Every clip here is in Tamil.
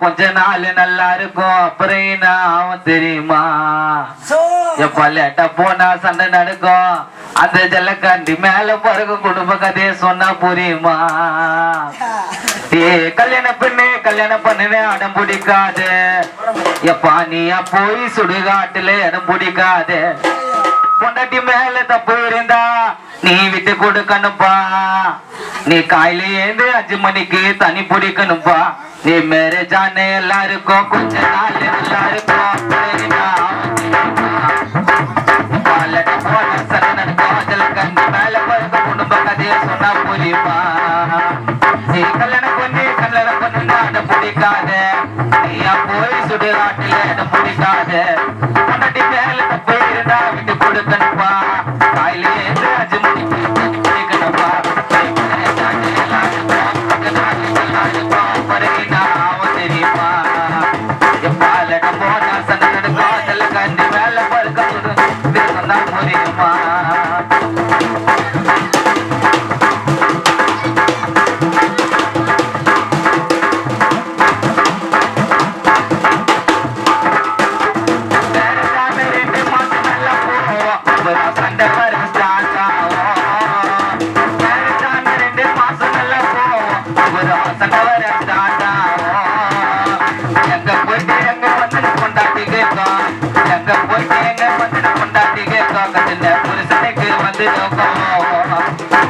கொஞ்ச நாள் நல்லா இருக்கும். அப்புறம் ஆகும் தெரியுமா? எப்ப லேட்டா போனா சண்டை நடக்கும். அந்த ஜல்லக்காண்டி மேல பிறகு குடும்ப கதையை சொன்னா புரியுமா? ஏ கல்யாண பெண்ணு கல்யாணம் பண்ணுன்னு அடம் பிடிக்காது. எப்பா நீயா போய் சுடுகாட்டுல இடம் பிடிக்காது. பொண்டாட்டி மேல தப்பு இருந்தா நீ விட்டு கொடுக்கணும்பா. நீ காலையில ஏந்து அஞ்சு மணிக்கு தனி பிடிக்கணும்பா நீ மேரேஜ் எல்லாருக்கும் கொஞ்ச நாள் எல்லாருக்கும் சொன்னா புரியுமா? நீ கல்யாணம் பண்ணி கல்யாணம் பண்ணு அடம் பிடிக்காத நீயா போய் சுடுகாட்டில் இடம் பிடிக்காத மேல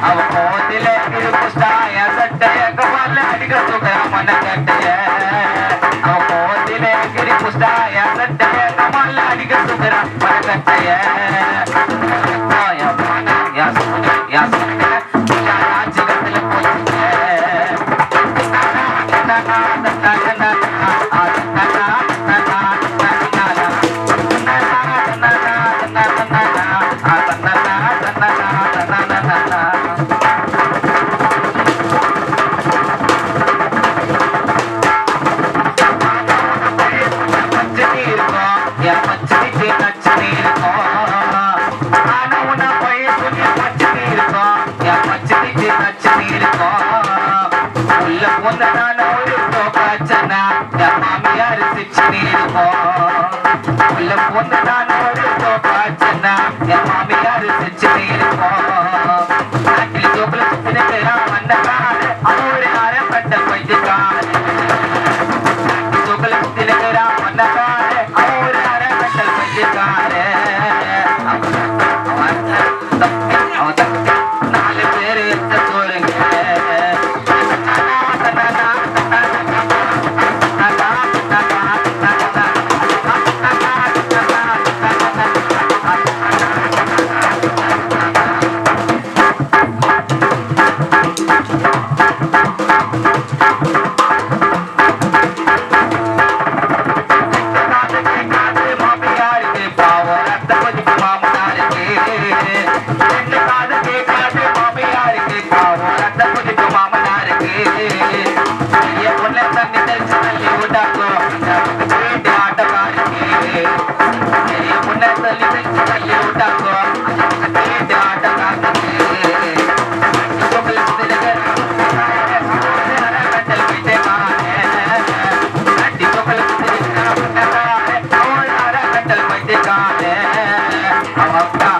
அவ கோதில இருப்புஸ்டாய சட்டைய கமல அடிக்க சுகர மன கட்டைய அவ கோதில இருப்புஸ்டாய சட்டைய கமல அடிக்க சுகர மன கட்டைய யா மன யா சுகர யா சுகர யா ராஜகத்துல பச்சனி உள்ள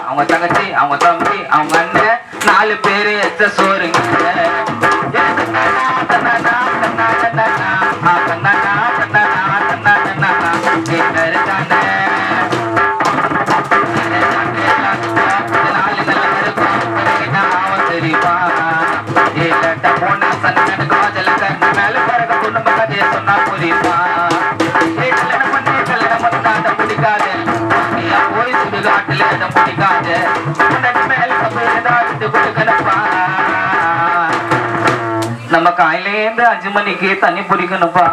அவங்க தங்கச்சி அவங்க தம்பி அவங்க அண்ணன் நாலு பேரு எத்த சோறுங்க. சொன்னா புரியுமா நம்ம காலையிலேருந்து அஞ்சு மணிக்கு தண்ணி பிடிக்கணும்ப்பா